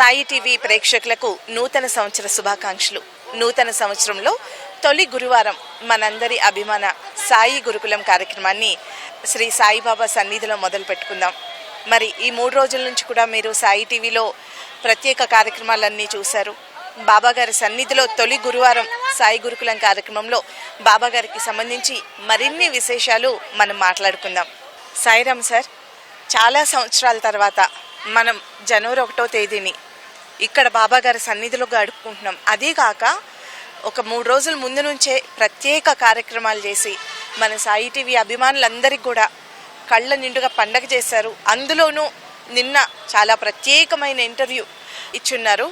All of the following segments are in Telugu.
సాయి టీవీ ప్రేక్షకులకు నూతన సంవత్సర శుభాకాంక్షలు. నూతన సంవత్సరంలో తొలి గురువారం మనందరి అభిమాన సాయి గురుకులం కార్యక్రమాన్ని శ్రీ సాయిబాబా సన్నిధిలో మొదలు పెట్టుకుందాం. మరి ఈ మూడు రోజుల నుంచి కూడా మీరు సాయి టీవీలో ప్రత్యేక కార్యక్రమాలన్నీ చూశారు. బాబాగారి సన్నిధిలో తొలి గురువారం సాయి గురుకులం కార్యక్రమంలో బాబాగారికి సంబంధించి మరిన్ని విశేషాలు మనం మాట్లాడుకుందాం. సాయిరామ్ సార్ చాలా సంవత్సరాల తర్వాత మనం జనవరి ఒకటో తేదీని ఇక్కడ బాబా గారి సన్నిధిలో గడుపుకుంటున్నాం అదీకాక ఒక మూడు రోజుల ముందు నుంచే ప్రత్యేక కార్యక్రమాలు చేసి మన సాయి టీవీ అభిమానులందరికీ కూడా కళ్ళ నిండుగా పండగ చేశారు. అందులోనూ నిన్న చాలా ప్రత్యేకమైన ఇంటర్వ్యూ ఇచ్చున్నారు.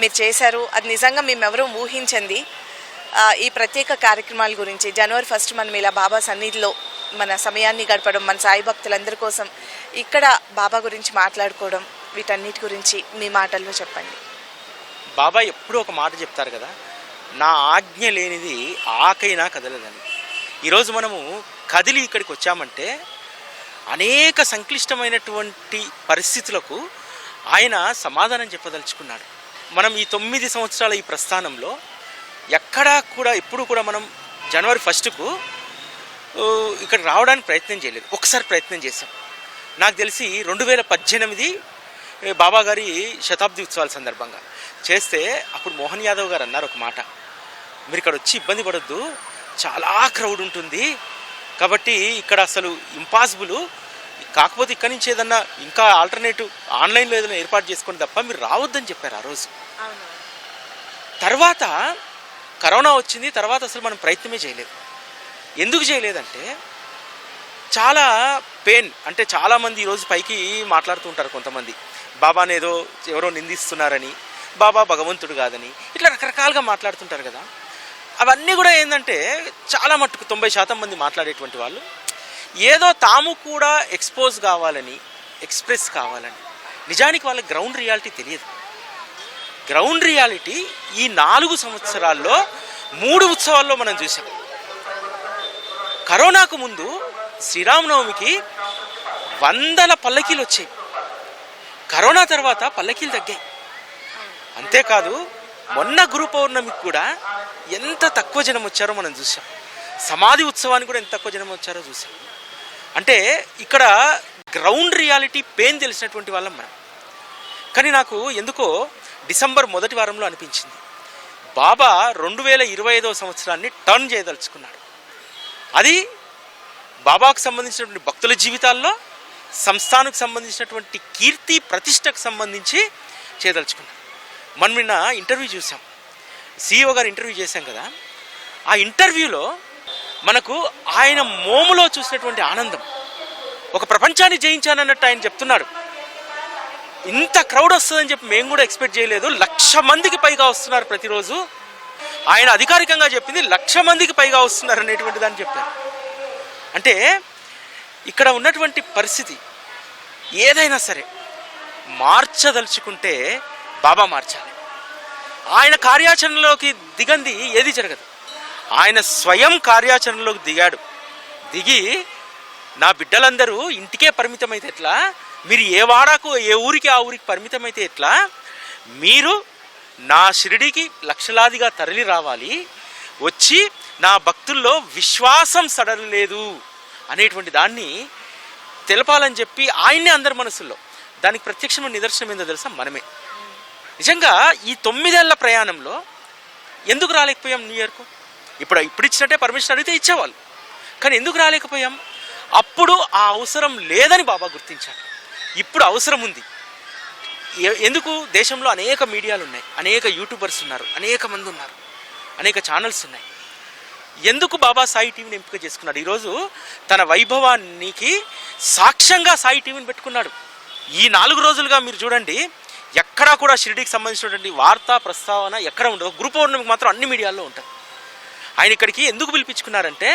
మీరు చేశారు. అది నిజంగా మేమెవరూ ఊహించింది. ఈ ప్రత్యేక కార్యక్రమాల గురించి జనవరి ఫస్ట్ మనం ఇలా బాబా సన్నిధిలో మన సమయాన్ని గడపడం మన సాయి భక్తులందరి కోసం ఇక్కడ బాబా గురించి మాట్లాడుకోవడం వీటన్నిటి గురించి మీ మాటల్లో చెప్పండి. బాబా ఎప్పుడూ ఒక మాట చెప్తారు కదా నా ఆజ్ఞ లేనిది ఆకైనా కదలదని. ఈరోజు మనము కదిలి ఇక్కడికి వచ్చామంటే అనేక సంక్లిష్టమైనటువంటి పరిస్థితులకు ఆయన సమాధానం చెప్పదలుచుకున్నాడు. మనం ఈ తొమ్మిది సంవత్సరాల ఈ ప్రస్థానంలో ఎక్కడా కూడా ఎప్పుడు కూడా మనం జనవరి ఫస్ట్కు ఇక్కడ రావడానికి ప్రయత్నం చేయలేదు. ఒకసారి ప్రయత్నం చేశాం. నాకు తెలిసి రెండు వేల పద్దెనిమిది బాబా గారి శతాబ్ది ఉత్సవాల సందర్భంగా. చేస్తే అప్పుడు మోహన్ యాదవ్ గారు అన్నారు ఒక మాట. మీరు ఇక్కడ వచ్చి ఇబ్బంది పడొద్దు చాలా క్రౌడ్ ఉంటుంది. కాబట్టి ఇక్కడ అసలు ఇంపాసిబుల్. కాకపోతే ఇక్కడి నుంచి ఏదన్నా ఇంకా ఆల్టర్నేటివ్ ఆన్లైన్లో ఏదైనా ఏర్పాటు చేసుకోండి తప్ప మీరు రావద్దని చెప్పారు ఆ రోజు. తర్వాత కరోనా వచ్చింది తర్వాత అసలు మనం ప్రయత్నమే చేయలేదు. ఎందుకు చేయలేదంటే చాలా పెయిన్ అంటే చాలామంది ఈరోజు పైకి మాట్లాడుతూ ఉంటారు కొంతమంది. బాబానేదో ఎవరో నిందిస్తున్నారని బాబా భగవంతుడు కాదని ఇట్లా రకరకాలుగా మాట్లాడుతుంటారు కదా. అవన్నీ కూడా ఏంటంటే చాలా మట్టుకు తొంభై శాతం మంది మాట్లాడేటువంటి వాళ్ళు. ఏదో తాము కూడా ఎక్స్పోజ్ కావాలని ఎక్స్ప్రెస్ కావాలని. నిజానికి వాళ్ళ గ్రౌండ్ రియాలిటీ తెలియదు. గ్రౌండ్ రియాలిటీ ఈ నాలుగు సంవత్సరాల్లో మూడు ఉత్సవాల్లో మనం చూసాం కరోనాకు ముందు శ్రీరామనవమికి వందల పల్లకీలు వచ్చాయి. కరోనా తర్వాత పల్లకీలు తగ్గాయి. అంతేకాదు మొన్న గురు పౌర్ణమికి కూడా ఎంత తక్కువ జనం వచ్చారో మనం చూసాం సమాధి ఉత్సవానికి కూడా ఎంత తక్కువ జనం వచ్చారో చూసాం అంటే ఇక్కడ గ్రౌండ్ రియాలిటీ పెయిన్ తెలిసినటువంటి వాళ్ళం మనం. కానీ నాకు ఎందుకో డిసెంబర్ మొదటి వారంలో అనిపించింది. బాబా రెండు వేల ఇరవై ఐదవ సంవత్సరాన్ని టర్న్ చేయదలుచుకున్నాడు. అది బాబాకు సంబంధించినటువంటి భక్తుల జీవితాల్లో సంస్థానికి సంబంధించినటువంటి కీర్తి ప్రతిష్టకు సంబంధించి చేయదలుచుకున్నాం. మనం నిన్న ఇంటర్వ్యూ చూసాం. సిఇఓ గారు ఇంటర్వ్యూ చేశాం కదా. ఆ ఇంటర్వ్యూలో మనకు ఆయన మోములో చూసినటువంటి ఆనందం. ఒక ప్రపంచాన్ని జయించానన్నట్టు ఆయన చెప్తున్నాడు. ఇంత క్రౌడ్ వస్తుందని చెప్పి మేము కూడా ఎక్స్పెక్ట్ చేయలేదు. లక్ష మందికి పైగా వస్తున్నారు ప్రతిరోజు. ఆయన అధికారికంగా చెప్పింది లక్ష మందికి పైగా వస్తున్నారు అనేటువంటి దాన్ని చెప్పారు. అంటే ఇక్కడ ఉన్నటువంటి పరిస్థితి ఏదైనా సరే మార్చదలుచుకుంటే బాబా మార్చాలి. ఆయన కార్యాచరణలోకి దిగంది ఏది జరగదు. ఆయన స్వయం కార్యాచరణలోకి దిగాడు. దిగి నా బిడ్డలందరూ ఇంటికే పరిమితమైతే ఎట్లా? మీరు ఏ వాడాకు ఏ ఊరికి ఆ ఊరికి పరిమితమైతే ఎట్లా? మీరు నా షిరిడికి లక్షలాదిగా తరలి రావాలి. వచ్చి నా భక్తుల్లో విశ్వాసం సడలలేదు అనేటువంటి దాన్ని తెలపాలని చెప్పి ఆయన్నే అందరి మనసుల్లో. దానికి ప్రత్యక్షమైన నిదర్శనం ఏందో తెలుసా? మనమే. నిజంగా ఈ తొమ్మిదేళ్ళ ప్రయాణంలో ఎందుకు రాలేకపోయాం న్యూ ఇయర్కు? ఇప్పుడు ఇప్పుడు ఇచ్చినట్టే పర్మిషన్ అడిగితే ఇచ్చేవాళ్ళు. కానీ ఎందుకు రాలేకపోయాం? అప్పుడు ఆ అవసరం లేదని బాబా గుర్తించాడు. ఇప్పుడు అవసరం ఉంది. ఎందుకు? దేశంలో అనేక మీడియాలు ఉన్నాయి. అనేక యూట్యూబర్స్ ఉన్నారు. అనేక మంది ఉన్నారు. అనేక ఛానల్స్ ఉన్నాయి. ఎందుకు బాబా సాయి టీవీని ఎంపిక చేసుకున్నాడు? ఈరోజు తన వైభవానికి సాక్ష్యంగా సాయి టీవీని పెట్టుకున్నాడు. ఈ నాలుగు రోజులుగా మీరు చూడండి ఎక్కడా కూడా షిరిడీకి సంబంధించినటువంటి వార్తా ప్రస్తావన ఎక్కడ ఉండదు. గురు పౌర్ణమికి మాత్రం అన్ని మీడియాల్లో ఉంటుంది ఆయన ఇక్కడికి ఎందుకు పిలిపించుకున్నారంటే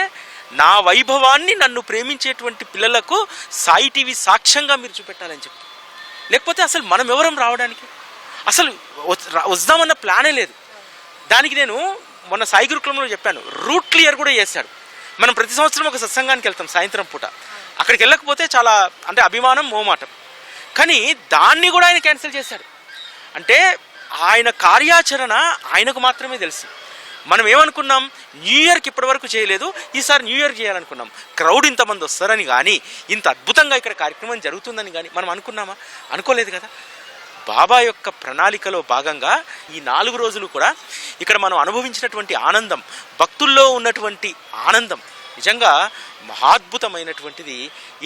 నా వైభవాన్ని నన్ను ప్రేమించేటువంటి పిల్లలకు సాయి టీవీ సాక్ష్యంగా మీరు చూపెట్టాలని చెప్పి. లేకపోతే అసలు మనం ఎవరం రావడానికి? అసలు వద్దామన్న ప్లానే లేదు. దానికి నేను మొన్న సాయి గురుకులంలో చెప్పాను రూట్ క్లియర్ కూడా చేశాడు. మనం ప్రతి సంవత్సరం ఒక సత్సంగానికి వెళ్తాం సాయంత్రం పూట. అక్కడికి వెళ్ళకపోతే చాలా అంటే అభిమానం మోమాటం కానీ దాన్ని కూడా ఆయన క్యాన్సిల్ చేశాడు. అంటే ఆయన కార్యాచరణ ఆయనకు మాత్రమే తెలుసు. మనం ఏమనుకున్నాం న్యూ ఇయర్కి ఇప్పటివరకు చేయలేదు ఈసారి న్యూ ఇయర్ చేయాలనుకున్నాం. క్రౌడ్ ఇంతమంది వస్తారని కానీ ఇంత అద్భుతంగా ఇక్కడ కార్యక్రమం జరుగుతుందని కానీ మనం అనుకున్నామా? అనుకోలేదు కదా. బాబా యొక్క ప్రణాళికలో భాగంగా ఈ నాలుగు రోజులు కూడా ఇక్కడ మనం అనుభవించినటువంటి ఆనందం భక్తుల్లో ఉన్నటువంటి ఆనందం నిజంగా మహాద్భుతమైనటువంటిది.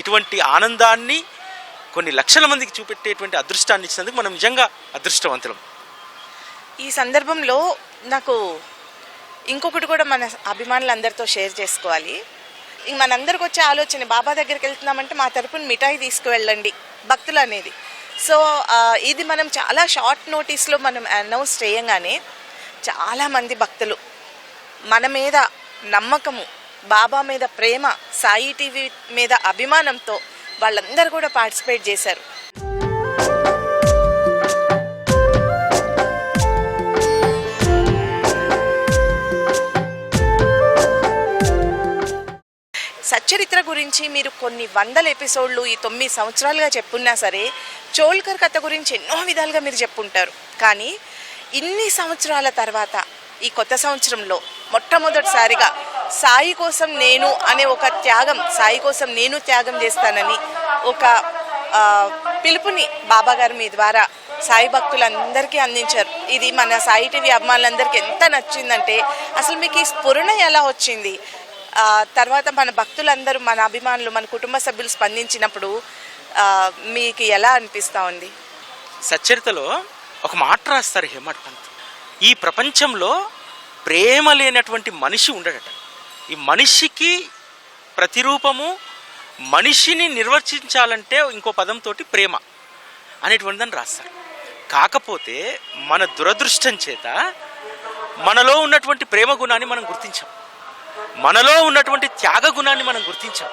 ఇటువంటి ఆనందాన్ని కొన్ని లక్షల మందికి చూపెట్టేటువంటి అదృష్టాన్ని ఇచ్చినందుకు మనం నిజంగా అదృష్టవంతులం. ఈ సందర్భంలో నాకు ఇంకొకటి కూడా మన అభిమానులందరితో షేర్ చేసుకోవాలి. ఇంక మనందరికి వచ్చే ఆలోచన బాబా దగ్గరికి వెళ్తున్నామంటే మా తరపున మిఠాయి తీసుకువెళ్ళండి భక్తులు అనేది సో ఇది మనం చాలా షార్ట్ నోటీస్లో మనం అనౌన్స్ చేయంగానే చాలామంది భక్తులు మన మీద నమ్మకము బాబా మీద ప్రేమ సాయి టీవీ మీద అభిమానంతో వాళ్ళందరూ కూడా పార్టిసిపేట్ చేశారు. సచ్చరిత్ర గురించి మీరు కొన్ని వందల ఎపిసోడ్లు ఈ తొమ్మిది సంవత్సరాలుగా చెప్పున్నా సరే చోల్కర్ కథ గురించి ఎన్నో విధాలుగా మీరు చెప్పుంటారు. కానీ ఇన్ని సంవత్సరాల తర్వాత ఈ కొత్త సంవత్సరంలో మొట్టమొదటిసారిగా సాయి కోసం నేను అనే ఒక త్యాగం సాయి కోసం నేను త్యాగం చేస్తానని ఒక పిలుపుని బాబాగారు మీ ద్వారా సాయి భక్తులందరికీ అందించారు. ఇది మన సాయి టీవీ అభిమానులందరికీ ఎంత నచ్చిందంటే అసలు మీకు ఈ స్ఫురణ ఎలా వచ్చింది? తర్వాత మన భక్తులందరూ మన అభిమానులు మన కుటుంబ సభ్యులు స్పందించినప్పుడు మీకు ఎలా అనిపిస్తూ ఉంది? సచ్చరితలో ఒక మాట రాస్తారు హేమట్ పంత్. ఈ ప్రపంచంలో ప్రేమ లేనటువంటి మనిషి ఉండడట. ఈ మనిషికి ప్రతిరూపము మనిషిని నిర్వచించాలంటే ఇంకో పదంతో ప్రేమ అనేటువంటిదని రాస్తారు. కాకపోతే మన దురదృష్టం చేత మనలో ఉన్నటువంటి ప్రేమ గుణాన్ని మనం గుర్తించాం. మనలో ఉన్నటువంటి త్యాగ గుణాన్ని మనం గుర్తించాం.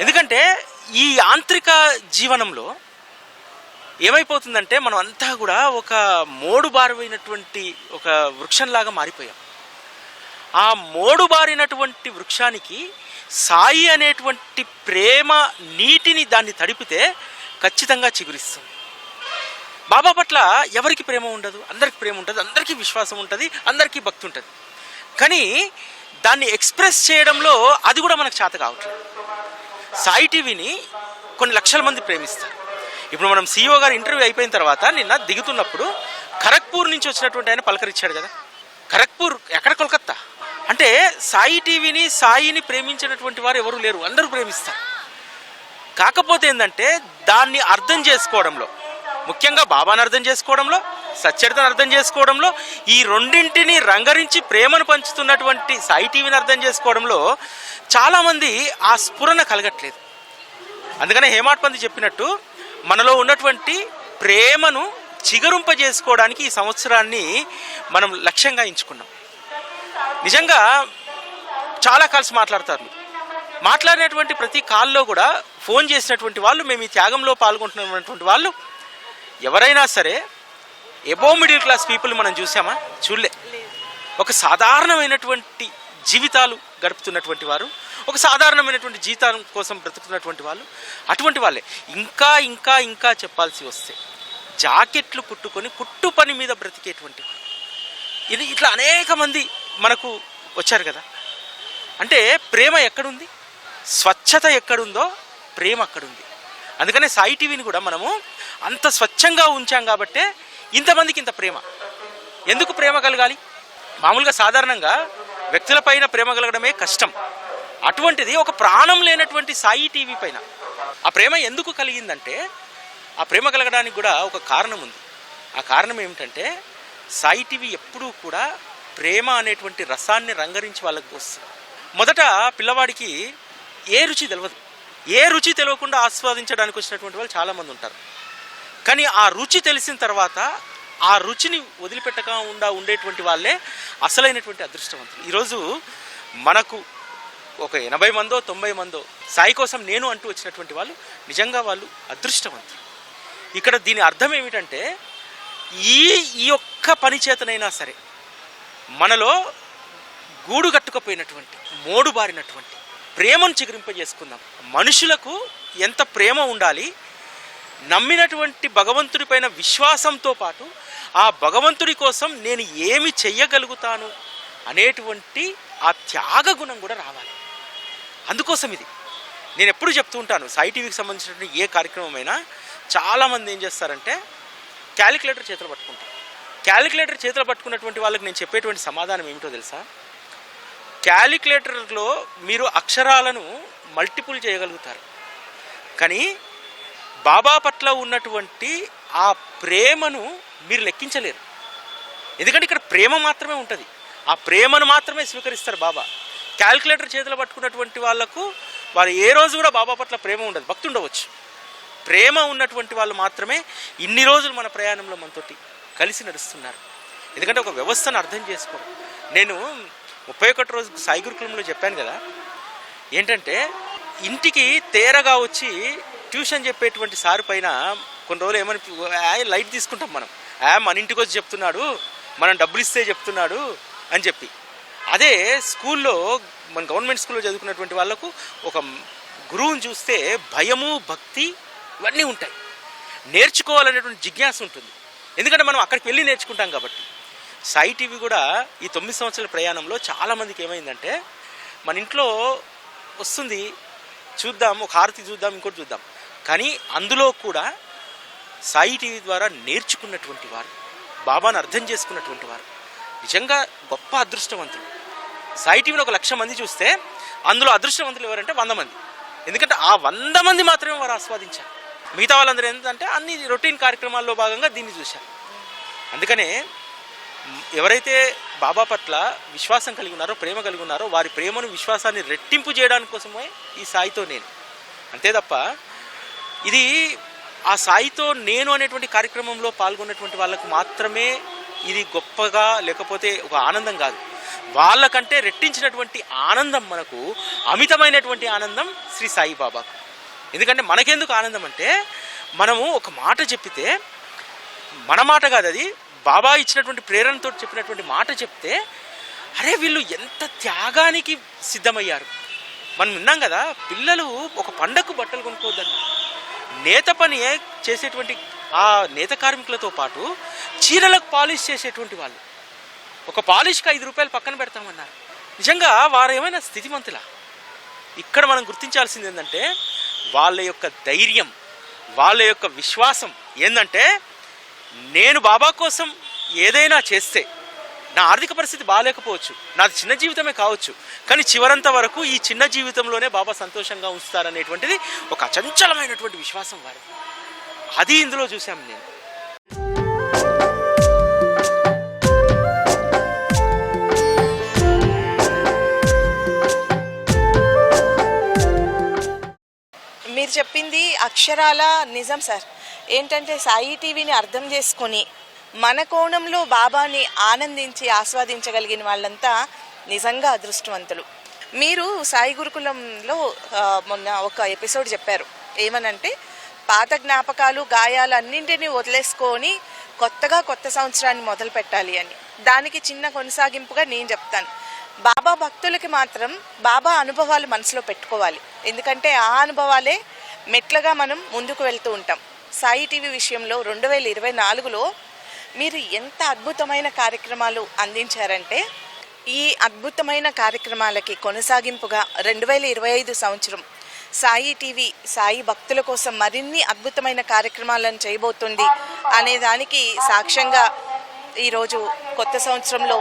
ఎందుకంటే ఈ యాంత్రిక జీవనంలో ఏమైపోతుందంటే మనం అంతా కూడా ఒక మోడు బారినటువంటి ఒక వృక్షంలాగా మారిపోయాం. ఆ మోడు బారినటువంటి వృక్షానికి సాయి అనేటువంటి ప్రేమ నీటిని దాన్ని తడిపితే ఖచ్చితంగా చిగురిస్తుంది. బాబా పట్ల ఎవరికి ప్రేమ ఉండదు? అందరికి ప్రేమ ఉంటుంది అందరికీ విశ్వాసం ఉంటుంది అందరికీ భక్తి ఉంటుంది. కానీ దాన్ని ఎక్స్ప్రెస్ చేయడంలో అది కూడా మనకు చేత కావట్లేదు. సాయి టీవీని కొన్ని లక్షల మంది ప్రేమిస్తారు. ఇప్పుడు మనం సీఈఓ గారు ఇంటర్వ్యూ అయిపోయిన తర్వాత నిన్న దిగుతున్నప్పుడు ఖరగ్పూర్ నుంచి వచ్చినటువంటి ఆయన పలకరించాడు కదా. ఖరగ్పూర్ ఎక్కడ? కోల్కత్తా. అంటే సాయి టీవీని సాయిని ప్రేమించినటువంటి వారు ఎవరు లేరు. అందరూ ప్రేమిస్తారు. కాకపోతే ఏంటంటే దాన్ని అర్థం చేసుకోవడంలో ముఖ్యంగా బాబాను అర్థం చేసుకోవడంలో సచ్చరితను అర్థం చేసుకోవడంలో ఈ రెండింటిని రంగరించి ప్రేమను పంచుతున్నటువంటి సాయి టీవీని అర్థం చేసుకోవడంలో చాలామంది ఆ స్ఫురణ కలగట్లేదు. అందుకనే హేమాట్ పంది చెప్పినట్టు మనలో ఉన్నటువంటి ప్రేమను చిగురింపజేసుకోవడానికి ఈ సంవత్సరాన్ని మనం లక్ష్యంగా ఎంచుకున్నాం. నిజంగా చాలా కలిసి మాట్లాడతారు. మాట్లాడినటువంటి ప్రతి కాల్లో కూడా ఫోన్ చేసినటువంటి వాళ్ళు మేము ఈ త్యాగంలో పాల్గొంటున్నటువంటి వాళ్ళు ఎవరైనా సరే ఎబో మిడిల్ క్లాస్ పీపుల్ మనం చూసామా? చూడలే. ఒక సాధారణమైనటువంటి జీవితాలు గడుపుతున్నటువంటి వారు ఒక సాధారణమైనటువంటి జీవితం కోసం బ్రతుకుతున్నటువంటి వాళ్ళు అటువంటి వాళ్ళే. ఇంకా ఇంకా ఇంకా చెప్పాల్సి వస్తే జాకెట్లు కుట్టుకొని కుట్టు పని మీద బ్రతికేటువంటి ఇది ఇట్లా అనేక మంది మనకు వచ్చారు కదా. అంటే ప్రేమ ఎక్కడుంది? స్వచ్ఛత ఎక్కడుందో ప్రేమ అక్కడుంది. అందుకనే సాయి టీవీని కూడా మనము అంత స్వచ్ఛంగా ఉంచాం కాబట్టే ఇంతమందికి ఇంత ప్రేమ. ఎందుకు ప్రేమ కలగాలి? మామూలుగా సాధారణంగా వ్యక్తులపైన ప్రేమ కలగడమే కష్టం. అటువంటిది ఒక ప్రాణం లేనటువంటి సాయి టీవీ పైన. ఆ ప్రేమ ఎందుకు కలిగిందంటే ఆ ప్రేమ కలగడానికి కూడా ఒక కారణం ఉంది. ఆ కారణం ఏమిటంటే సాయి టీవీ ఎప్పుడూ కూడా ప్రేమ అనేటువంటి రసాన్ని రంగరించి వాళ్ళకి పోస్తుంది. మొదట పిల్లవాడికి ఏ రుచి తెలియదు ఏ రుచి తెలియకుండా ఆస్వాదించడానికి వచ్చినటువంటి వాళ్ళు చాలామంది ఉంటారు. కానీ ఆ రుచి తెలిసిన తర్వాత ఆ రుచిని వదిలిపెట్టకుండా ఉండేటువంటి వాళ్ళే అసలైనటువంటి అదృష్టవంతులు. ఈరోజు మనకు ఒక ఎనభై మందో తొంభై మందో సాయి కోసం నేను అంటూ వచ్చినటువంటి వాళ్ళు నిజంగా వాళ్ళు అదృష్టవంతులు. ఇక్కడ దీని అర్థం ఏమిటంటే ఈ ఈ ఒక్క పని చేతనైనా సరే మనలో గూడు కట్టుకపోయినటువంటి మోడు బారినటువంటి ప్రేమను చిగురింపజేసుకుందాం. మనుషులకు ఎంత ప్రేమ ఉండాలి నమ్మినటువంటి భగవంతుడి పైన విశ్వాసంతో పాటు ఆ భగవంతుడి కోసం నేను ఏమి చెయ్యగలుగుతాను అనేటువంటి ఆ త్యాగ గుణం కూడా రావాలి. అందుకోసం ఇది. నేను ఎప్పుడు చెప్తూ ఉంటాను సైటీవీకి టీవీకి సంబంధించినటువంటి ఏ కార్యక్రమం అయినా చాలామంది ఏం చేస్తారంటే క్యాలిక్యులేటర్ చేతులు పట్టుకుంటారు. క్యాలిక్యులేటర్ చేతులు పట్టుకున్నటువంటి వాళ్ళకి నేను చెప్పేటువంటి సమాధానం ఏమిటో తెలుసా? క్యాలిక్యులేటర్లో మీరు అక్షరాలను మల్టిపుల్ చేయగలుగుతారు. కానీ బాబా పట్ల ఉన్నటువంటి ఆ ప్రేమను మీరు లెక్కించలేరు. ఎందుకంటే ఇక్కడ ప్రేమ మాత్రమే ఉంటుంది. ఆ ప్రేమను మాత్రమే స్వీకరిస్తారు బాబా. క్యాలిక్యులేటర్ చేతిలో పట్టుకున్నటువంటి వాళ్ళకు వారు ఏ రోజు కూడా బాబా పట్ల ప్రేమ ఉండదు. భక్తి ఉండవచ్చు. ప్రేమ ఉన్నటువంటి వాళ్ళు మాత్రమే ఇన్ని రోజులు మన ప్రయాణంలో మనతోటి కలిసి నడుస్తున్నారు. ఎందుకంటే ఒక వ్యవస్థను అర్థం చేసుకోరు. నేను ముప్పై ఒకటి రోజు సాయి గురుకులంలో చెప్పాను కదా ఏంటంటే ఇంటికి తేరగా వచ్చి ట్యూషన్ చెప్పేటువంటి సార్ పైన కొన్ని రోజులు ఏమని లైట్ తీసుకుంటాం మనం. ఆ, మన ఇంటికి వచ్చి చెప్తున్నాడు మనం డబ్బులు ఇస్తే చెప్తున్నాడు అని చెప్పి. అదే స్కూల్లో మన గవర్నమెంట్ స్కూల్లో చదువుకున్నటువంటి వాళ్ళకు ఒక గురువుని చూస్తే భయము భక్తి ఇవన్నీ ఉంటాయి. నేర్చుకోవాలనేటువంటి జిజ్ఞాస ఉంటుంది. ఎందుకంటే మనం అక్కడికి వెళ్ళి నేర్చుకుంటాం కాబట్టి. సాయి టీవీ కూడా ఈ తొమ్మిది సంవత్సరాల ప్రయాణంలో చాలామందికి ఏమైందంటే మన ఇంట్లో వస్తుంది చూద్దాం ఒక హారతి చూద్దాం ఇంకోటి చూద్దాం. కానీ అందులో కూడా సాయి టీవీ ద్వారా నేర్చుకున్నటువంటి వారు బాబాను అర్థం చేసుకున్నటువంటి వారు నిజంగా గొప్ప అదృష్టవంతులు. సాయి టీవీని ఒక లక్ష మంది చూస్తే అందులో అదృష్టవంతులు ఎవరంటే వంద మంది. ఎందుకంటే ఆ వంద మంది మాత్రమే వారు ఆస్వాదించారు. మిగతా వాళ్ళందరూ ఏంటంటే అన్ని రొటీన్ కార్యక్రమాల్లో భాగంగా దీన్ని చూశారు. అందుకనే ఎవరైతే బాబా పట్ల విశ్వాసం కలిగి ఉన్నారో ప్రేమ కలిగి ఉన్నారో వారి ప్రేమను విశ్వాసాన్ని రెట్టింపు చేయడానికి కోసమే ఈ సాయితో నేను. అంతే తప్ప ఇది ఆ సాయితో నేను అనేటువంటి కార్యక్రమంలో పాల్గొన్నటువంటి వాళ్ళకు మాత్రమే ఇది గొప్పగా లేకపోతే ఒక ఆనందం కాదు. వాళ్ళకంటే రెట్టించినటువంటి ఆనందం మనకు అమితమైనటువంటి ఆనందం శ్రీ సాయి బాబా ఎందుకంటే మనకెందుకు ఆనందం అంటే మనము ఒక మాట చెప్పితే మన మాట కాదు అది బాబా ఇచ్చినటువంటి ప్రేరణతో చెప్పినటువంటి మాట చెప్తే అరే వీళ్ళు ఎంత త్యాగానికి సిద్ధమయ్యారు. మనం విన్నాం కదా పిల్లలు ఒక పండగకు బట్టలు కొనుక్కోవద్దని నేత పని చేసేటువంటి ఆ నేత కార్మికులతో పాటు చీరలకు పాలిష్ చేసేటువంటి వాళ్ళు. ఒక పాలిష్కి ఐదు రూపాయలు పక్కన పెడతామన్నారు. నిజంగా వారు ఏమైనా స్థితిమంతులా? ఇక్కడ మనం గుర్తించాల్సింది ఏంటంటే వాళ్ళ యొక్క ధైర్యం వాళ్ళ యొక్క విశ్వాసం ఏంటంటే నేను బాబా కోసం ఏదైనా చేస్తే నా ఆర్థిక పరిస్థితి బాగాలేకపోవచ్చు నాది చిన్న జీవితమే కావచ్చు కానీ చివరంత వరకు ఈ చిన్న జీవితంలోనే బాబా సంతోషంగా ఉంచుతారనేటువంటిది ఒక అచంచలమైనటువంటి విశ్వాసం వారిది. అది ఇందులో చూసాం నేను. మీరు చెప్పింది అక్షరాల నిజం సార్. ఏంటంటే సాయి టీవీని అర్థం చేసుకొని మన కోణంలో బాబాని ఆనందించి ఆస్వాదించగలిగిన వాళ్ళంతా నిజంగా అదృష్టవంతులు. మీరు సాయి గురుకులంలో మొన్న ఒక ఎపిసోడ్ చెప్పారు. ఏమనంటే పాత జ్ఞాపకాలు గాయాలు అన్నింటినీ వదిలేసుకొని కొత్తగా కొత్త సంవత్సరాన్ని మొదలు పెట్టాలి అని. దానికి చిన్న కొనసాగింపుగా నేను చెప్తాను. బాబా భక్తులకి మాత్రం బాబా అనుభవాలు మనసులో పెట్టుకోవాలి. ఎందుకంటే ఆ అనుభవాలే మెట్లుగా మనం ముందుకు వెళ్తూ ఉంటాం. సాయి టీవీ విషయంలో రెండు వేల ఇరవై నాలుగులో మీరు ఎంత అద్భుతమైన కార్యక్రమాలు అందించారంటే ఈ అద్భుతమైన కార్యక్రమాలకి కొనసాగింపుగా రెండు వేల ఇరవై ఐదు సంవత్సరం సాయి టీవీ సాయి భక్తుల కోసం మరిన్ని అద్భుతమైన కార్యక్రమాలను చేయబోతుంది అనే దానికి సాక్ష్యంగా ఈరోజు కొత్త సంవత్సరంలో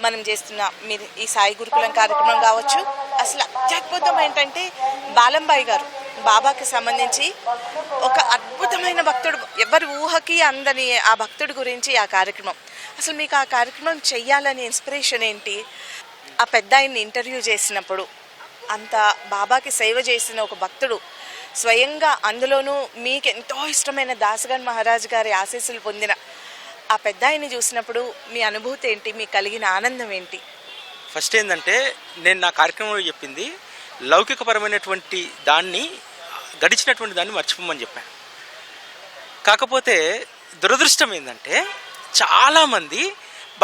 మనం చేస్తున్న మీరు ఈ సాయి గురుకులం కార్యక్రమం కావచ్చు. అసలు అత్యద్భుతం ఏంటంటే బాలంబాయి గారు బాబాకి సంబంధించి ఒక అద్భుతమైన భక్తుడు. ఎవరి ఊహకి అందని ఆ భక్తుడి గురించి ఆ కార్యక్రమం. అసలు మీకు ఆ కార్యక్రమం చెయ్యాలనే ఇన్స్పిరేషన్ ఏంటి? ఆ పెద్ద ఆయన్ని ఇంటర్వ్యూ చేసినప్పుడు అంత బాబాకి సేవ చేసిన ఒక భక్తుడు స్వయంగా అందులోనూ మీకు ఎంతో ఇష్టమైన దాసగన్ మహారాజ్ గారి ఆశీస్సులు పొందిన ఆ పెద్ద ఆయన్ని చూసినప్పుడు మీ అనుభూతి ఏంటి? మీకు కలిగిన ఆనందం ఏంటి? ఫస్ట్ ఏంటంటే నేను నా కార్యక్రమంలో చెప్పింది లౌకికపరమైనటువంటి దాన్ని గడిచినటువంటి దాన్ని మర్చిపోమని చెప్పాను. కాకపోతే దురదృష్టం ఏంటంటే చాలామంది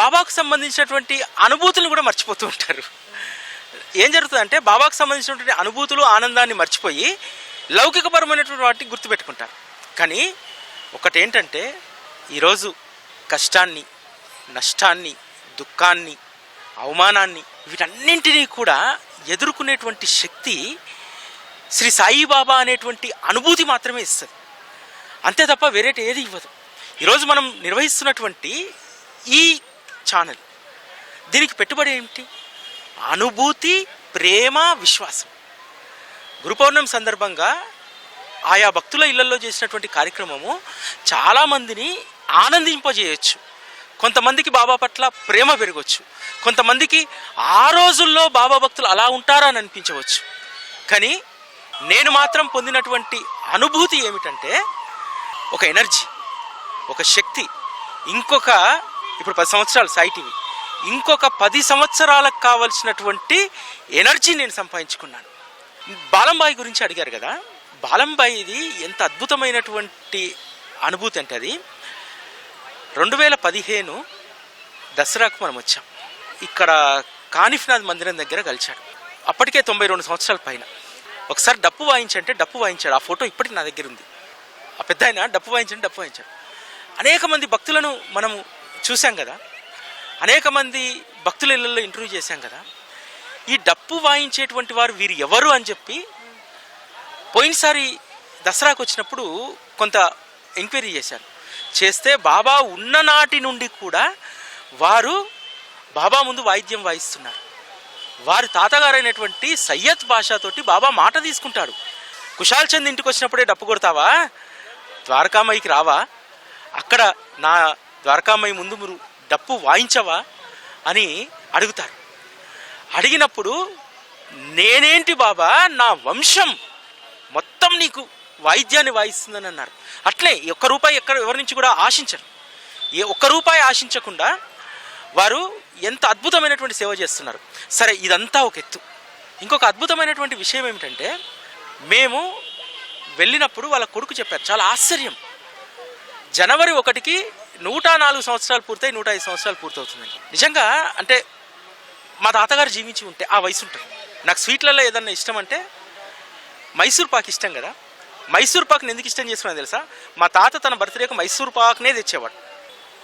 బాబాకు సంబంధించినటువంటి అనుభూతులను కూడా మర్చిపోతూ ఉంటారు. ఏం జరుగుతుందంటే బాబాకు సంబంధించినటువంటి అనుభూతులు ఆనందాన్ని మర్చిపోయి లౌకికపరమైనటువంటి వాటిని గుర్తుపెట్టుకుంటారు. కానీ ఒకటేంటంటే ఈరోజు కష్టాన్ని నష్టాన్ని దుఃఖాన్ని అవమానాన్ని వీటన్నింటినీ కూడా ఎదుర్కొనేటువంటి శక్తి శ్రీ సాయిబాబా అనేటువంటి అనుభూతి మాత్రమే ఇస్తుంది. అంతే తప్ప వేరేటి ఏది ఇవ్వదు. ఈరోజు మనం నిర్వహిస్తున్నటువంటి ఈ ఛానల్ దీనికి పెట్టుబడి ఏమిటి? అనుభూతి ప్రేమ విశ్వాసం. గురుపౌర్ణమి సందర్భంగా ఆయా భక్తుల ఇళ్ళలో చేసినటువంటి కార్యక్రమము చాలామందిని ఆనందింపజేయచ్చు. కొంతమందికి బాబా పట్ల ప్రేమ పెరగవచ్చు కొంతమందికి ఆ రోజుల్లో బాబా భక్తులు అలా ఉంటారా అని అనిపించవచ్చు. కానీ నేను మాత్రం పొందినటువంటి అనుభూతి ఏమిటంటే ఒక ఎనర్జీ ఒక శక్తి ఇంకొక ఇప్పుడు పది సంవత్సరాలు సైటివి ఇంకొక పది సంవత్సరాలకు కావలసినటువంటి ఎనర్జీ నేను సంపాదించుకున్నాను. బాలంబాయి గురించి అడిగారు కదా బాలంబాయిది ఎంత అద్భుతమైనటువంటి అనుభూతి అంటే అది. రెండు వేల పదిహేను దసరాకు మనం వచ్చాం. ఇక్కడ కానిఫ్నాథ్ మందిరం దగ్గర కలిశాడు అప్పటికే తొంభై రెండు సంవత్సరాల పైన. ఒకసారి డప్పు వాయించంటే డప్పు వాయించాడు. ఆ ఫోటో ఇప్పటికి నా దగ్గర ఉంది. ఆ పెద్ద ఆయన డప్పు వాయించండి డప్పు వాయించాడు. అనేక మంది భక్తులను మనము చూసాం కదా. అనేక మంది భక్తుల ఇళ్ళల్లో ఇంటర్వ్యూ చేశాం కదా. ఈ డప్పు వాయించేటువంటి వారు వీరు ఎవరు అని చెప్పి పోయినసారి దసరాకు వచ్చినప్పుడు కొంత ఎంక్వైరీ చేశాను చేస్తే బాబా ఉన్ననాటి నుండి కూడా వారు బాబా ముందు వాయిద్యం వాయిస్తున్నారు. వారి తాతగారైనటువంటి సయ్యద్ బాషాతోటి బాబా మాట తీసుకుంటాడు. కుషాల్ చంద్ ఇంటికి వచ్చినప్పుడే డప్పు కొడతావా? ద్వారకామయ్యకి రావా? అక్కడ నా ద్వారకామయ్య ముందు మీరు డప్పు వాయించవా? అని అడుగుతారు. అడిగినప్పుడు నేనేంటి బాబా? నా వంశం మొత్తం నీకు వాయిద్యాన్ని వాయిస్తుందని అన్నారు. అట్లే ఒక్క రూపాయి ఎక్కడ ఎవరి నుంచి కూడా ఆశించరు. ఏ ఒక్క రూపాయి ఆశించకుండా వారు ఎంత అద్భుతమైనటువంటి సేవ చేస్తున్నారు. సరే ఇదంతా ఒక ఎత్తు. ఇంకొక అద్భుతమైనటువంటి విషయం ఏమిటంటే మేము వెళ్ళినప్పుడు వాళ్ళ కొడుకు చెప్పారు చాలా ఆశ్చర్యం. జనవరి ఒకటికి నూట నాలుగు సంవత్సరాలు పూర్తయి నూట ఐదు సంవత్సరాలు పూర్తవుతుందండి. నిజంగా అంటే మా తాతగారు జీవించి ఉంటే ఆ వయసు ఉంటుంది. నాకు స్వీట్లలో ఏదన్నా ఇష్టం అంటే మైసూర్ పాక్ ఇష్టం కదా. మైసూర్ పాక్ని ఎందుకు ఇష్టం చేసుకున్నా తెలుసా? మా తాత తన బర్త్డేకి మైసూర్ పాక్నే తెచ్చేవాడు.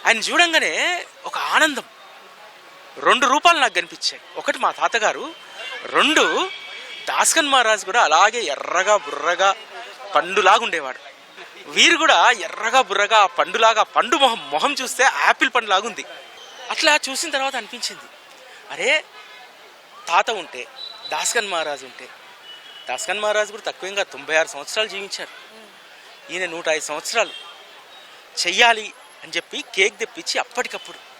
ఆయన చూడంగానే ఒక ఆనందం. రెండు రూపాలు నాకు కనిపించాయి. ఒకటి మా తాతగారు రెండు దాస్కన్ మహారాజ్ కూడా అలాగే ఎర్రగా బుర్రగా పండులాగా ఉండేవాడు. వీరు కూడా ఎర్రగా బుర్రగా పండులాగా పండు మొహం మొహం చూస్తే యాపిల్ పండులాగా ఉంది. అట్లా చూసిన తర్వాత అనిపించింది. అరే తాత ఉంటే దాస్కన్ మహారాజ్ ఉంటే దాస్కన్ మహారాజ్ కూడా తక్కువేగా తొంభై ఆరు సంవత్సరాలు జీవించారు. ఈయన నూట ఐదు సంవత్సరాలు. చెయ్యాలి అని చెప్పి కేక్ తెప్పించి అప్పటికప్పుడు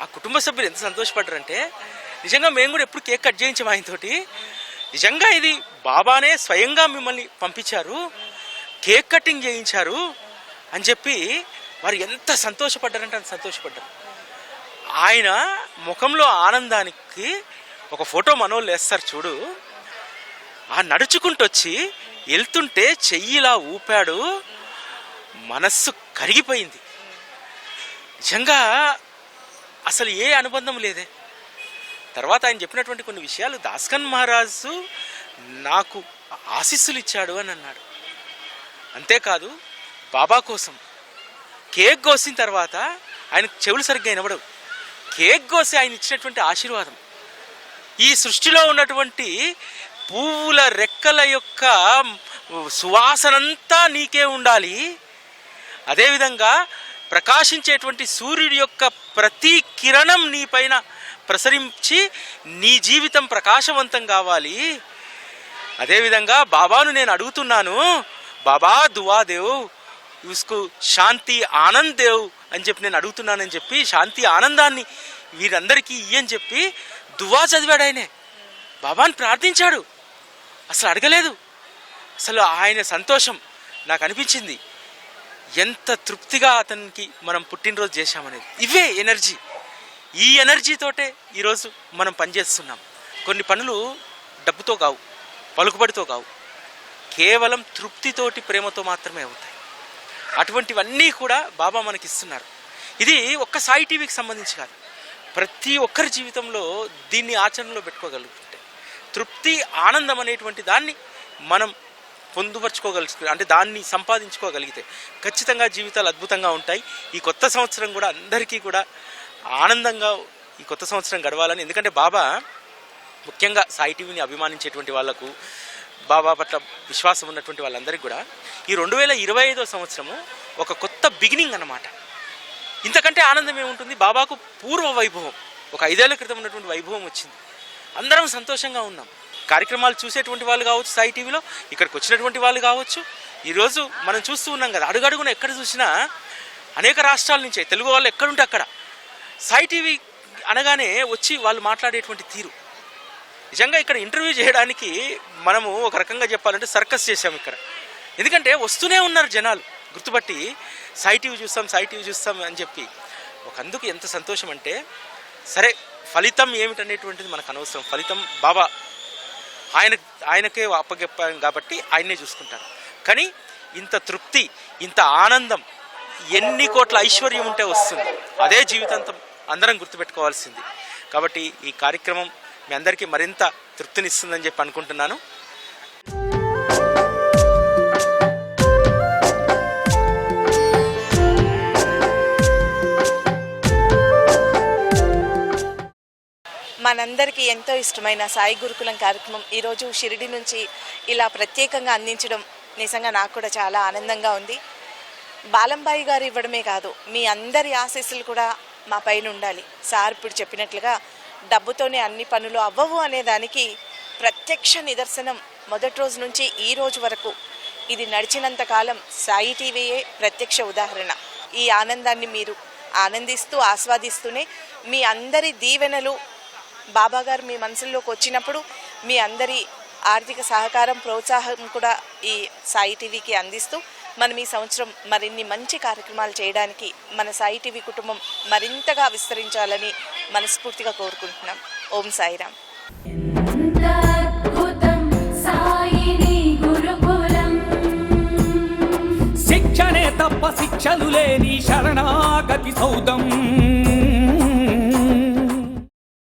ఆ కుటుంబ సభ్యులు ఎంత సంతోషపడ్డారంటే నిజంగా మేము కూడా ఎప్పుడు కేక్ కట్ చేయించాం ఆయనతోటి నిజంగా ఇది బాబానే స్వయంగా మిమ్మల్ని పంపించారు కేక్ కటింగ్ చేయించారు అని చెప్పి వారు ఎంత సంతోషపడ్డారంటే అంత సంతోషపడ్డారు. ఆయన ముఖంలో ఆనందానికి ఒక ఫోటో మనోళ్ళు వేస్తారు చూడు. ఆ నడుచుకుంటూ వచ్చి వెళ్తుంటే చెయ్యిలా ఊపాడు మనస్సు కరిగిపోయింది. నిజంగా అసలు ఏ అనుబంధం లేదే. తర్వాత ఆయన చెప్పినటువంటి కొన్ని విషయాలు దాస్కన్ మహారాజు నాకు ఆశీస్సులు ఇచ్చాడు అని అన్నాడు. అంతేకాదు బాబా కోసం కేక్ కోసిన తర్వాత ఆయన చెవులు సరిగ్గా వినబడవు. కేక్ కోసి ఆయన ఇచ్చినటువంటి ఆశీర్వాదం. ఈ సృష్టిలో ఉన్నటువంటి పువ్వుల రెక్కల యొక్క సువాసనంతా నీకే ఉండాలి. అదేవిధంగా ప్రకాశించేటువంటి సూర్యుడి యొక్క ప్రతి కిరణం నీ పైన ప్రసరించి నీ జీవితం ప్రకాశవంతం కావాలి. అదేవిధంగా బాబాను నేను అడుగుతున్నాను బాబా దువా దేవ్ ఉస్కు శాంతి ఆనంద్ దేవ్ అని చెప్పి నేను అడుగుతున్నానని చెప్పి శాంతి ఆనందాన్ని వీరందరికీ ఇయ్యని చెప్పి దువా చదివాడు ఆయనే. బాబాని ప్రార్థించాడు. అసలు అడగలేదు. అసలు ఆయన సంతోషం నాకు అనిపించింది. ఎంత తృప్తిగా అతనికి మనం పుట్టినరోజు చేశామనేది. ఇవే ఎనర్జీ. ఈ ఎనర్జీతోటే ఈరోజు మనం పనిచేస్తున్నాం కొన్ని పనులు డబ్బుతో కావు పలుకుబడితో కావు. కేవలం తృప్తితోటి ప్రేమతో మాత్రమే అవుతాయి. అటువంటివన్నీ కూడా బాబా మనకి ఇస్తున్నారు. ఇది ఒక్క సాయి టీవీకి సంబంధించి కాదు. ప్రతి ఒక్కరి జీవితంలో దీన్ని ఆచరణలో పెట్టుకోగలుగుతుంటే తృప్తి ఆనందం అనేటువంటి దాన్ని మనం పొందుపరుచుకోగలిగితే అంటే దాన్ని సంపాదించుకోగలిగితే ఖచ్చితంగా జీవితాలు అద్భుతంగా ఉంటాయి. ఈ కొత్త సంవత్సరం కూడా అందరికీ కూడా ఆనందంగా ఈ కొత్త సంవత్సరం గడవాలని. ఎందుకంటే బాబా ముఖ్యంగా సాయి టీవీని అభిమానించేటువంటి వాళ్ళకు బాబా పట్ల విశ్వాసం ఉన్నటువంటి వాళ్ళందరికీ కూడా ఈ రెండు వేల ఇరవై ఐదో సంవత్సరము ఒక కొత్త బిగినింగ్ అన్నమాట. ఇంతకంటే ఆనందం ఏముంటుంది? బాబాకు పూర్వ వైభవం ఒక ఐదేళ్ళ క్రితం ఉన్నటువంటి వైభవం వచ్చింది. అందరం సంతోషంగా ఉన్నాం. కార్యక్రమాలు చూసేటువంటి వాళ్ళు కావచ్చు సాయి టీవీలో ఇక్కడికి వచ్చినటువంటి వాళ్ళు కావచ్చు. ఈరోజు మనం చూస్తూ ఉన్నాం కదా అడుగడుగున ఎక్కడ చూసినా అనేక రాష్ట్రాల నుంచే తెలుగు వాళ్ళు ఎక్కడుంటే అక్కడ. సాయి టీవీ అనగానే వచ్చి వాళ్ళు మాట్లాడేటువంటి తీరు. నిజంగా ఇక్కడ ఇంటర్వ్యూ చేయడానికి మనము ఒక రకంగా చెప్పాలంటే సర్కస్ చేసాం ఇక్కడ. ఎందుకంటే వస్తూనే ఉన్నారు జనాలు. గుర్తుపట్టి సాయి టీవీ చూస్తాం సాయి టీవీ చూస్తాం అని చెప్పి. ఒక అందుకు ఎంత సంతోషం అంటే సరే ఫలితం ఏమిటనేటువంటిది మనకు అనవసరం. ఫలితం బాబా ఆయన ఆయనకే అప్పగెప్పాం కాబట్టి ఆయన్నే చూసుకుంటారు. కానీ ఇంత తృప్తి ఇంత ఆనందం ఎన్ని కోట్ల ఐశ్వర్యం ఉంటే వస్తుంది. అదే జీవితాంతం అందరం గుర్తుపెట్టుకోవాల్సింది. కాబట్టి ఈ కార్యక్రమం మీ అందరికీ మరింత తృప్తినిస్తుందని చెప్పి అనుకుంటున్నాను. మనందరికీ ఎంతో ఇష్టమైన సాయి గురుకులం కార్యక్రమం ఈరోజు షిరిడి నుంచి ఇలా ప్రత్యేకంగా అందించడం నిజంగా నాకు కూడా చాలా ఆనందంగా ఉంది. బాలంబాయి గారు ఇవ్వడమే కాదు మీ అందరి ఆశీస్సులు కూడా మా పైన ఉండాలి. సార్ ఇప్పుడు చెప్పినట్లుగా డబ్బుతోనే అన్ని పనులు అవ్వవు అనే దానికి ప్రత్యక్ష నిదర్శనం మొదటి రోజు నుంచి ఈ రోజు వరకు ఇది నడిచినంత కాలం సాయి టీవీయే ప్రత్యక్ష ఉదాహరణ. ఈ ఆనందాన్ని మీరు ఆనందిస్తూ ఆస్వాదిస్తూనే మీ అందరి దీవెనలు బాబా గారు మీ మనసుల్లోకి వచ్చినప్పుడు మీ అందరి ఆర్థిక సహకారం ప్రోత్సాహం కూడా ఈ సాయి టీవీకి అందిస్తూ మనం ఈ సంవత్సరం మరిన్ని మంచి కార్యక్రమాలు చేయడానికి మన సాయి టీవీ కుటుంబం మరింతగా విస్తరించాలని మనస్ఫూర్తిగా కోరుకుంటున్నాం. ఓం సాయిరామ్. శిక్షణే తప్ప శిక్షలు లేని శరణాగతి సౌదం.